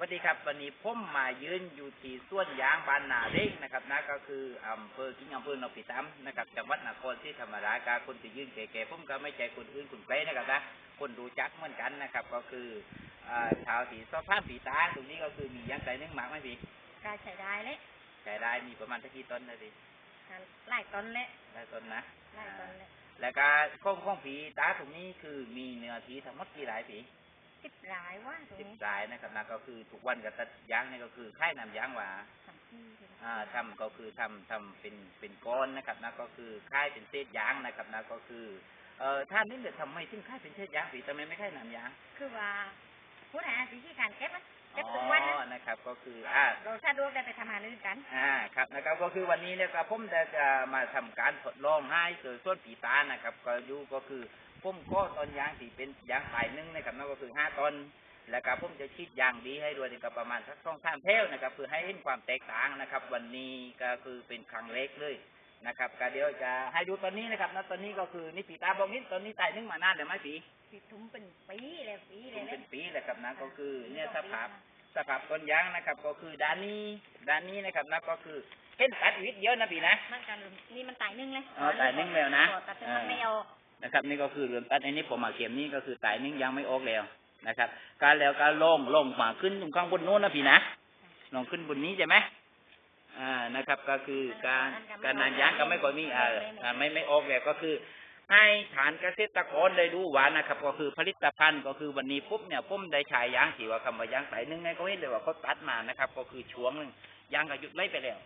สวัสดีครับวันนี้ผมมายืนอยู่ที่สวนยางบานนาเร่งนะครับนะก็คืออำเภอกิ่งอำเภอนพิตามนะครับจังหวัดนครศรีธรรมราชกาคนที่ยืนแก่ๆผมก็ไม่ใจคนอื่นคนไกลนะครับนะคนรู้จักเหมือนกันนะครับ ก็คืออ่าชาวสีซอฟ้านผีตาตรงนี้ก็คือมียางไก่นึ่งหมากไหมพี่ก็ใช้ได้เลยไก่ได้มีประมาณสักกี่ต้นนะพี่หลายต้นเลยได้ต้นนะหลายต้นเลยแล้วก็ข้องข้องผีตาตรงนี้คือมีเนื้อที่ทั้งหมดกี่ไร่ผี สิบหลายว่าตรงสิบนี้ไร่นะครับนะก็คือทุกวันก็ตัดยางนี่ก็คือค่ายนำยางหว่าสามที่เลยอ่าทำก็คือทำทำเป็นเป็นก้อนนะครับนะก็คือค่ายเป็นเศษยางนะครับนะก็คือเอ่อท่านนี่เดี๋ยวทำไมถึงค่ายเป็นเศษยางสีทำไมไม่ค่ายนำยางคือว่าผู้หาวิธีการเก็บอะเก็บทุกวันอ๋นะอนะครับ ก็คืออ่า เราสะดวกได้ไปทำงานอื่นกัน อ่าครับนะครับก็คือวันนี้เนี่ยก็ผมจะจะมาทำการทดลองให้เกิดส่วนผีตานะครับ ก็อยู่ก็คือ ผมก็ตอนยางสีเป็นยางสายหนึ่งนะครับนั่นก็คือห้าตอนแล้วก็ผมจะชีดยางดีให้ด้วยนะครับประมาณสักสองสามเท่านะครับเพื่อให้เห็นความแตกต่างนะครับ วันนี้ก็คือเป็นครั้งเล็กเลยนะครับก็เดี๋ยวจะให้ดูตอนนี้นะครับนะตอนนี้ก็คือนี่ผีตาบอกนิดตอนนี้ตายนึ่งมานานหรือไม่ผีสิทุ่มเป็นปีเลยปีเลยเป็นปีแหละครับนะก็คือเนี่ยสภาพสภาพต้นยางนะครับ ก็คือด้านนี้ด้านนี้นะครับนะก็คือเห็นตัดวิทย์เยอะนะพี่นะมันกันนี่มันตายนึ่งเลยอ๋อตายนึ่งแล้วนะตัดจนมันไม่ออก นะครับ นี่ก็คือเรือนตัดอันนี้ผมมาเข็มนี่ก็คือตายนึ่งยังไม่ออกแล้วนะครับ การแล้วการลงลงมาขึ้นตรงข้างบนโน้นนะพี่นะลงขึ้นบนนี้ใช่ไหมอ่านะครับ ก็คือการการนานยางก็ไม่ก่อนมีอ่อ่าไม่ไม่ออกแล้วก็คือ ให้ฐานเกษตรกรได้ดูว่านะครับ ก็คือผลิตภัณฑ์ก็คือวันนี้ปุ๊บเนี่ยผมได้ช้ยางที่ว่าคำว่ายางสายหนึ่งไงก็เห็นเลยว่าเขาตัดมานะครับ ก็คือช่วงหนึงยางก็หยุดไล่ไปแล้ว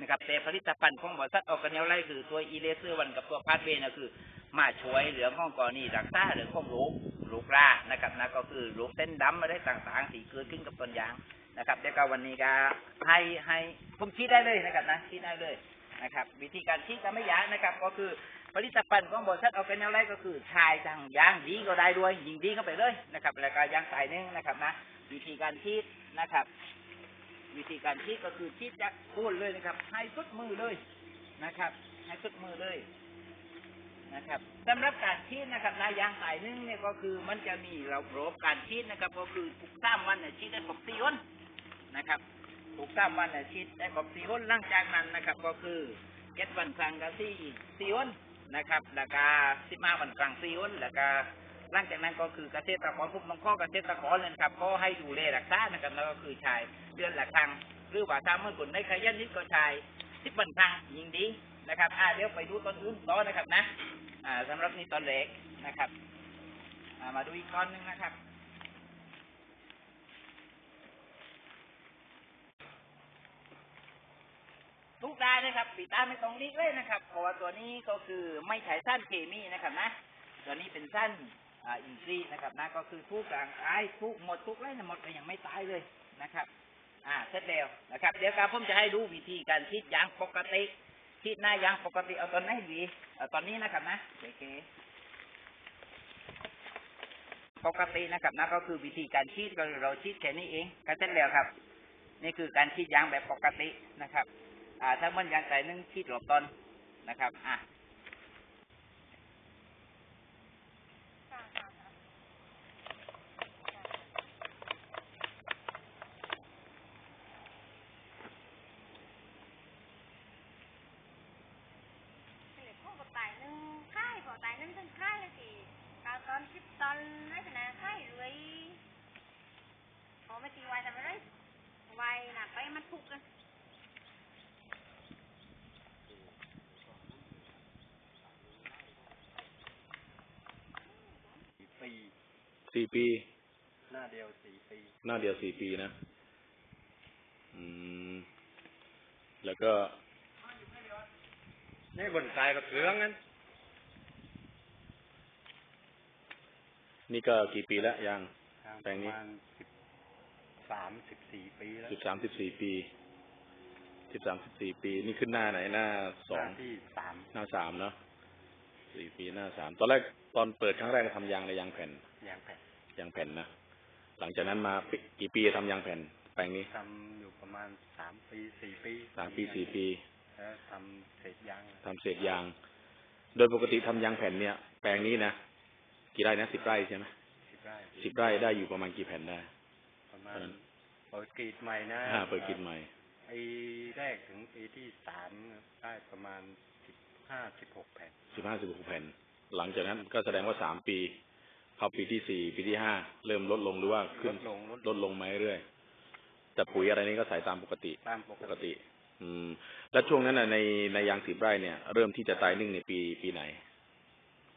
นะครับแต่ผลิตภัณฑ์ของบริษัทออกกันแนวไล่คือตัวอีเลเซอร์วันกับตัวพาสเวนะคือ มาช่วยเหลืองของกรณีรักษาเรื่องของโรคโรครานะครับนะก็คือโรคเส้นดำอะไรต่างๆที่เกิดขึ้นกับต้นยางนะครับแล้วก็วันนี้ก็ให้ให้ผมชี้ได้เลยนะครับนะชี้ได้เลยนะครับ วิธีการชี้ก็ไม่ยากนะครับ ก็คือผลิตภัณฑ์ของบริษัทเอาเป็นแนวไรก็คือชายทางยางดีก็ได้ด้วยยิงดีเข้าไปเลยนะครับ แล้วก็ยางสายหนึงนะครับนะวิธีการชีดนะครับ วิธีการชีดก็คือชีดจากโคนเลยนะครับ ให้สุดมือเลยนะครับ ให้สุดมือเลย นะครับสำหรับการชีดนะครับนะยางสายหนึงเนี่ยก็คือมันจะมีระบบการชีดนะครับ ก็คือทุกสามวันเนี่ยชีดได้ครบสี่วันนะครับทุกสามวันเนี่ยชีดได้ครบสี่วันหลังจากนั้นนะครับ ก็คือเจ็ดวันครั้งก็สี่สี่วันนะครับ แล้วก็สิบห้าวันกลางซีอุนแล้วก็หลังจากนั้นก็คือเกษตรกรพวกน้องข้อเกษตรกรเลยนะครับก็ให้ดูแลรักษานะครับแล้วก็คือใช้เดือนละครั้งหรือว่าถ้าเมื่อคนได้ขยันนิดก็ใช้สิบวันครั้งยิงดีนะครับอ่าเดี๋ยวไปดูต้นอื่นต่อนะครับนะ สำหรับนี่ตอนเล็กนะครับามาดูอีกก้อนหนึ่งนะครับทุกได้นะครับปีตาไม่ต้องลีกเลยนะครับ เพราะว่าตัวนี้ก็คือไม่ใช้สั้นเคมีนะครับนะ ตัวนี้เป็นสั้นอินทรีย์นะครับนะก็คือทุกกลางตายทุกหมดทุกไร่หมดก็ยังไม่ตายเลยนะครับ อ่าเสร็จแล้วนะครับ เดี๋ยวครับผมจะให้ดูวิธีการชีดยางปกติ ชีดหน้ายางปกติเอาตอนไหนดีเอาตอนนี้นะครับนะโอเคปกตินะครับนะก็คือวิธีการชีดก็เราชีดแค่นี้เองก็เสร็จแล้วครับ นี่คือการชีดยางแบบปกตินะครับ อ่าถ้ามันยางใส่หนึ่งชีดหลบตนนะครับ อะ พวกตายนึ่งค่ายพอตายนึ่งทั้งค่ายเลยสิกาวตอนสิบตอนไม่ชนะค่ายเลยพอไม่ตีไวทำไมเลย ไวหนักไปมันทุกเลยปีสี่ปี หน้าเดียวสี่ปี หน้าเดียวสี่ปีนะ อืม แล้วก็นี่บนทรายกับเครื่องนั้น นี่ก็กี่ปีแล้วยังทางแปลงนี้ประมาณสิบ สามสิบสี่ปีแล้วสิบสามสิบสี่ปีสิบสามสิบสี่ปี นี่ขึ้นหน้าไหนหน้าสองหน้าที่สามหน้าสามเนาะสี่ปีหน้าสามตอนแรกตอนเปิดครั้งแรกทำยางในยางแผ่นยางแผ่นยางแผ่นนะหลังจากนั้นมาปีกี่ปีทำยางแผ่น แปลงนี้ทำอยู่ประมาณสามปีสี่ปีสามปีสี่ปีแล้วทำเศษยางทำเศษยาง โดยปกติทำยางแผ่นเนี่ย แปลงนี้นะกี่ไร่นะสิบไร่ใช่ไหมสิบไร่สิบไร่ได้อยู่ประมาณกี่แผ่นได้ ประมาณตอนนั้นเปิดกรีดใหม่นะอ่าเปิดกินใหม่ปีแรกถึงปีที่สามได้ประมาณสิบห้าสิบหกแผ่นสิบห้าสิบหกแผ่น หลังจากนั้นก็แสดงว่าสามปี เข้าปีที่สี่ปีที่ห้าเริ่มลดลงหรือว่าลขึ้นดลงลดลดลงมาเรื่อยๆแต่ปุ๋ยอะไรนี้ก็ใส่ตามปกติตามปปกกติติ อืม แล้วช่วงนั้นน่ะในในยางสิบไร่เนี่ย เริ่มที่จะตายนึ่งในปีปีไหน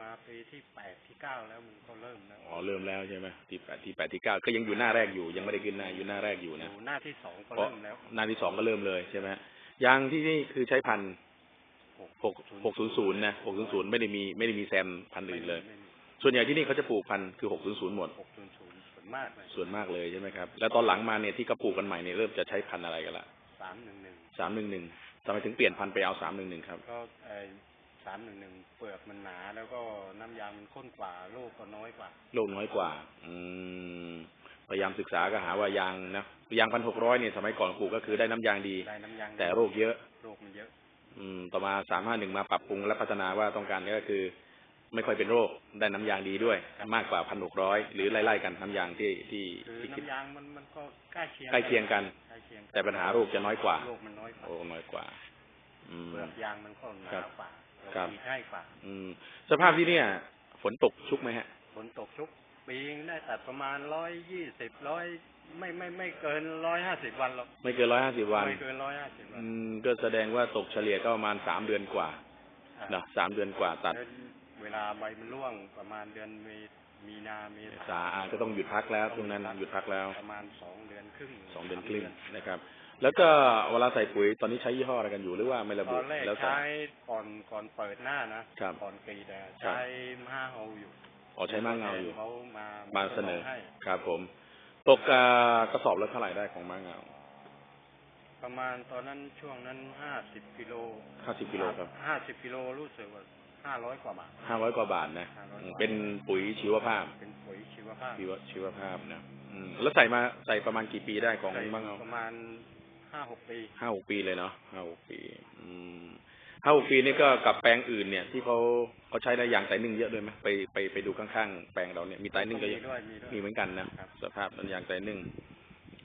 มาปีที่แปดที่เก้าแล้วมันก็เริ่มแล้วอ๋อเริ่มแล้วใช่ไหมที่แปดที่แปดที่เก้าก็ยังอยู่หน้าแรกอยู่ ยังไม่ได้ขึ้นหน้าอยู่หน้าแรกอยู่อนะยู่หน้าที่สองก็เพราะเริ่มแล้ว หน้าที่สองก็เริ่มเลยใช่ไหมยางที่นี่คือใช้พันหกหกศูนย์ศูนย์นะหกศูนย์ศูนย์ไม่ได้มีไม่ได้มีแซมพันธุ์อื่นเลย ส่วนใหญ่ที่นี่เขาจะปลูกพันธุ์คือหกศูนย์ศูนย์หมดหกศูนย์ศูนย์ส่วนมากเลยส่วนมากเลยใช่ไหมครับแล้วตอนหลังมาเนี่ยที่เขาปลูกกันใหม่เนี่ยเริ่มจะใช้พันธุ์อะไรกันละสามหนึ่งหนึ่งสามหนึ่งหนึ่งทำไมถึงเปลี่ยนพันธุ์ไปเอาสามหนึ่งหนึ่งครับก็ไอ สามหนึ่งหนึ่งเปลือกมันหนา แล้วก็น้ำยางมันข้นกว่าลูกก็น้อยกว่าโลกน้อยกว่า อืมพยายามศึกษาก็หาว่ายางนะยางพันหกร้อยเนี่ยสมัยก่อนปลูกก็คือได้น้ำยางดี ได้น้ำยางแต่โรคเยอะโรคมันเยอะ อืม ต่อมาสามห้าหนึ่งมาปรับปรุงและพัฒนาว่าต้องการก็คือ ไม่ค่อยเป็นโรคได้น้ำยางดีด้วย มากกว่าพันหกร้อยหรือไล่ๆกันน้ำยางที่ที่คือที่คิดน้ำยางมันมันก็ใกล้เคียงใกล้เคียงกันใกล้เคียงแต่ปัญหาโรคจะน้อยกว่าโรคมันน้อยกว่าโอ้น้อยกว่าอืมเปลือกยางมันก็หนาครับกว่า ครับฉีดง่ายกว่า อืม สภาพที่เนี่ย ฝนตกชุกไหมฮะ ฝนตกชุก ปีนึงได้ตัดประมาณร้อยยี่สิบร้อยไม่ไม่ไม่เกินร้อยห้าสิบวันหรอก ไม่เกินร้อยห้าสิบวัน ไม่เกินร้อยห้าสิบวัน อืม ก็แสดงว่าตกเฉลี่ยก็ประมาณสามเดือนกว่าอะเนอะสามเดือนกว่าตัดแล้วเวลาใบมันร่วงประมาณเดือนมีมีนาเมเมษาษาอ่าก็ต้องหยุดพักแล้วช่วงนั้นหยุดพักแล้ว ประมาณสองเดือนครึ่งสองเดือนสามครึ่งนะครับ แล้วก็เวลาใส่ปุ๋ยตอนนี้ใช้ยี่ห้ออะไรกันอยู่หรือว่าไม่ระตบุอนแรกแล้วแต่ ใช้ก่อนก่อนเปิดหน้านะครับก่อนกรีดอะครับใช้ห้าเฮาอยู่อ๋อใช้ม้าเงาอยู่ เขามามาเสนอ ให้ครับผม ตกอ่ากระสอบละเท่าไหร่ได้ของม้าเงาประมาณตอนนั้นช่วงนั้นห้าสิบกิโลห้าสิบกิโลครับห้าสิบกิโลรู้สึกว่าห้าร้อยกว่าบาท ห้าร้อยกว่าบาทนะ500อืมเป็นปุ๋ยชีวภาพ เป็นปุ๋ยชีวภาพชีวชีวภาพนะอืมแล้วใส่มาใส่ประมาณกี่ปีได้ของใส่ม้าเงาประมาณ ห้าหกปีห้าหกปีเลยเนาะห้าหกปี อืมห้าหกปีนี่ก็กับแปลงอื่นเนี่ย ที่เขาเขาใช้ได้อย่างไตนึ่งเยอะด้วยไหมไปไปไปดูข้างๆแปลงเราเนี่ยมีไตนึ่งก็เยมีอะด้วยมีด้วยมีเหมือนกันนะครับสภาพน้ำยางไตนึ่ง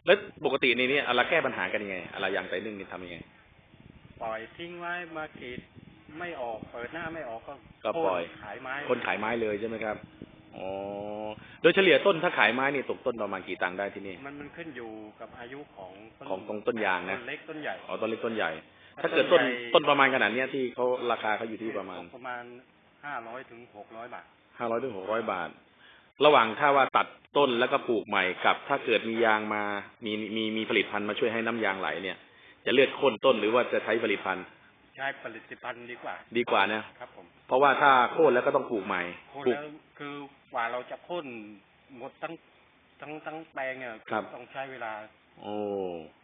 แล้วปกติในนี้อะไรแก้ปัญหากันยังไงอะไรยางไตนึ่งนี่ทำยังไง ปล่อยทิ้งไว้มากรีดไม่ออกเปิดหน้าไม่ออกก็ก็ปล่อยโค่นขายไม้คนขายไม้เลยใช่ไหมครับ อ๋อโดยเฉลี่ยต้นถ้าขายไม้นี่ตกต้นประมาณกี่ตังค์ได้ที่นี่ มันมันขึ้นอยู่กับอายุของต้นของตรงต้นยางนะต้นเล็กต้นใหญ่อ๋อต้นเล็กต้นใหญ่ ถ้าเกิดต้นใหญ่ต้นประมาณขนาดเนี้ยที่เขาราคาเขาอยู่ที่ประมาณ ประมาณห้าร้อยถึงหกร้อยบาทห้าร้อยถึงหกร้อยบาท ระหว่างถ้าว่าตัดต้นแล้วก็ปลูกใหม่กับ ถ้าเกิดมียางมามีมีมีผลิตภัณฑ์มาช่วยให้น้ำยางไหลเนี่ย จะเลือกโค่นต้นหรือว่าจะใช้ผลิตภัณฑ์ใช้ผลิตภัณฑ์ดีกว่า ดีกว่านะครับผมเพราะว่าถ้าโค่นแล้วก็ต้องปลูกใหม่โค่นปลูกแล้ว คือกว่าเราจะโค่นหมดทั้งทั้งทั้งแปลงเนี่ยครับ ต้องใช้เวลา โอ้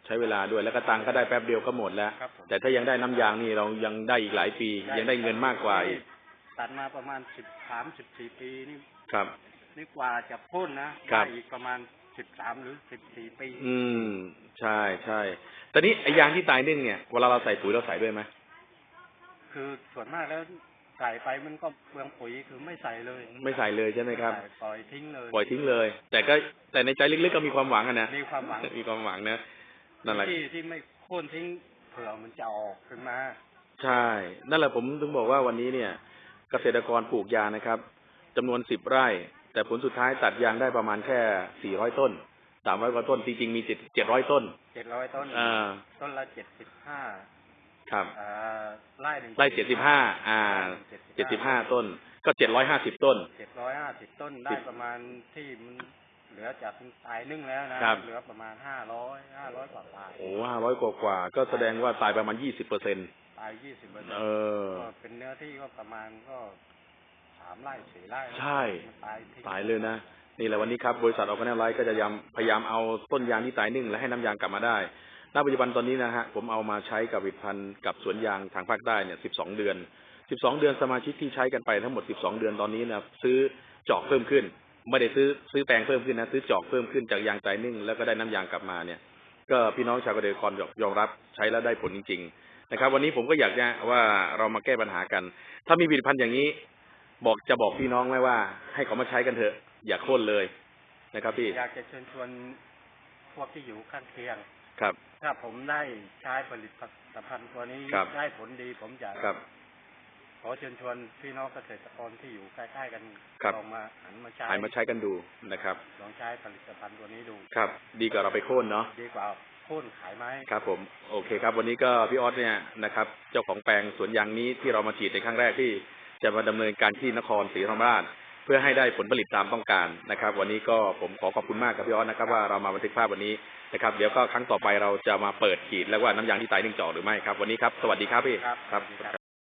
ใช้เวลาด้วยแล้วก็ตังค์ก็ได้แป๊บเดียวก็หมดแล้ว ครับผม แต่ถ้ายังได้น้ำยางนี่เรายังได้อีกหลายปี ยังได้เงินมากกว่าอีกตัดมาประมาณสิบสามสิบสี่ปีนี่ครับ นี่กว่าจะโค่นนะครับ ได้อีกประมาณสิบสามหรือสิบสี่ปี อืม ใช่ใช่แต่นี้ไอ้ยางที่ตายนึ่งเนี่ยเวลาเราใส่ปุ๋ยเราใส่ด้วยไหมคือส่วนมากแล้ว ใส่ไปมันก็เปลืองปุ๋ยคือไม่ใส่เลย ไม่ใส่เลยใช่ไหมครับใส่ปล่อยทิ้งเลย ปล่อยทิ้งเลย แต่ก็แต่ในใจลึกๆก็มีความหวังอะนะ มีความหวัง มีความหวังนะนั่นแหละที่ที่ไม่โค่นทิ้งเผื่อมันจะออกขึ้นมา ใช่ นั่นแหละผมถึงบอกว่าวันนี้เนี่ย เกษตรกรปลูกยางนะครับจำนวนสิบไร่ แต่ผลสุดท้ายตัดยางได้ประมาณแค่สี่ร้อยต้นสามร้อยกว่าต้นจริงๆมีเจ็ดเจ็ดร้อยต้นเจ็ดร้อยต้นอ่าต้นละเจ็ดสิบห้า ครับอ่าไร่หนึ่งไร่เจ็ดสิบห้าอ่าเจ็ดสิบห้าต้น ก็เจ็ดร้อยห้าสิบต้นเจ็ดร้อยห้าสิบต้นได้สิบประมาณที่มันเหลือจากตายนึ่งแล้วนะครับเหลือประมาณห้าร้อยห้าร้อยกว่าบาทโอ้ห้าร้อยกว่าๆก็แสดงว่าตายประมาณยี่สิบเปอร์เซ็นต์ตายยี่สิบเปอร์เซ็นเอต์อก็เป็นเนื้อที่ก็ประมาณก็สามไร่สี่ไร่ใช่มันตายทิ้งตายเลยนะนี่แหละวันนี้ครับบริษัทออกแนไลท์ก็จะยำพยายามเอาต้นยางที่ตายนึ่งและให้น้ำยางกลับมาได้ ณปัจจุบันตอนนี้นะฮะผมเอามาใช้กับผลิตภัณฑ์กับสวนยางทางภาคใต้เนี่ย12เดือน12เดือนสมาชิกที่ใช้กันไปทั้งหมด12เดือนตอนนี้นะซื้อจอกเพิ่มขึ้น ไม่ได้ซื้อซื้อแปลงเพิ่มขึ้นนะซื้อจอกเพิ่มขึ้นจากยางตายนึ่งแล้วก็ได้น้ำยางกลับมาเนี่ย ก็พี่น้องชาวเกษตรกรยอมรับใช้แล้วได้ผลจริง ๆ นะครับ วันนี้ผมก็อยากจะว่าเรามาแก้ปัญหากัน ถ้ามีผลิตภัณฑ์อย่างนี้ บอกจะบอกพี่น้องไหมว่า ให้เขามาใช้กันเถอะอย่าโค่นเลยนะครับพี่อยากจะเชิญชวนพวกที่อยู่ข้างเคียง ครับ ถ้าผมได้ใช้ผลิตภัณฑ์ตัวนี้ครับได้ผลดีผมจะครับ ขอเชิญชวนพี่น้องเกษตรกรที่อยู่ใกล้ๆกันครับ ลองมาหันมาใช้หันมาใช้กันดูนะครับ ลองใช้ผลิตภัณฑ์ตัวนี้ดูครับ ดีกว่าเราไปโค่นเนาะ ดีกว่าโค่นขายไม้ครับผมโอเคครับ วันนี้ก็พี่ออสเนี่ยนะครับ เจ้าของแปลงสวนยางนี้ที่เรามาฉีดในครั้งแรกที่จะมาดำเนินการที่นครศรีธรรมราช เพื่อให้ได้ผลผลิตตามต้องการนะครับ วันนี้ก็ผมขอขอบคุณมากครับพี่ออสนะครับ ว่าเรามาบันทึกภาพวันนี้นะครับ เดี๋ยวก็ครั้งต่อไปเราจะมาเปิดขีดแล้วว่าน้ำยางที่ตายนึ่งจ่อหรือไม่ครับ วันนี้ครับ สวัสดีครับพี่ครับครับสวัสดีครับ